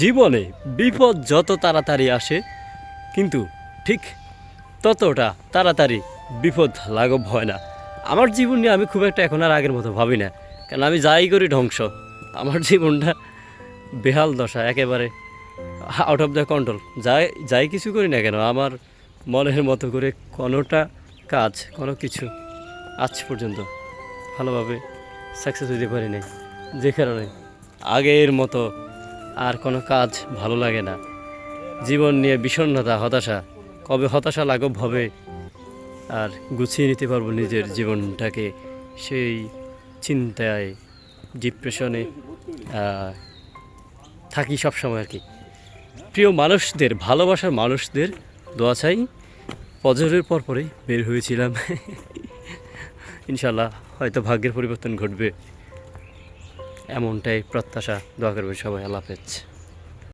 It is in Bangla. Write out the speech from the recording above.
জীবনে বিপদ যত তাড়াতাড়ি আসে, কিন্তু ঠিক ততটা তাড়াতাড়ি বিপদ লাঘব হয় না। আমার জীবন নিয়ে আমি খুব একটা এখন আর আগের মতো ভাবি না। কারণ আমি যাই করি ধ্বংস। আমার জীবনটা বেহাল দশা, একেবারে আউট অফ দ্য কন্ট্রোল যাই যাই কিছু করি না কেন, আমার মনের মতো করে কোনোটা কাজ, কোনো কিছু আজ পর্যন্ত ভালোভাবে সাকসেস হতে পারি নাই। যে কারণে আগের মতো আর কোনো কাজ ভালো লাগে না। জীবন নিয়ে বিষণ্ণতা, হতাশা, কবে হতাশা লাঘব হবে আর গুছিয়ে নিতে পারব নিজের জীবনটাকে সেই চিন্তায়, ডিপ্রেশনে থাকি সবসময় আর কি। প্রিয় মানুষদের, ভালোবাসার মানুষদের দোয়া চাই। ফজরের পর পরেই বের হয়েছিলাম। ইনশাল্লাহ হয়তো ভাগ্যের পরিবর্তন ঘটবে। এমনটাই প্রত্যাশা। দোয়া করবে সবাই আল্লাহ হাফেজ।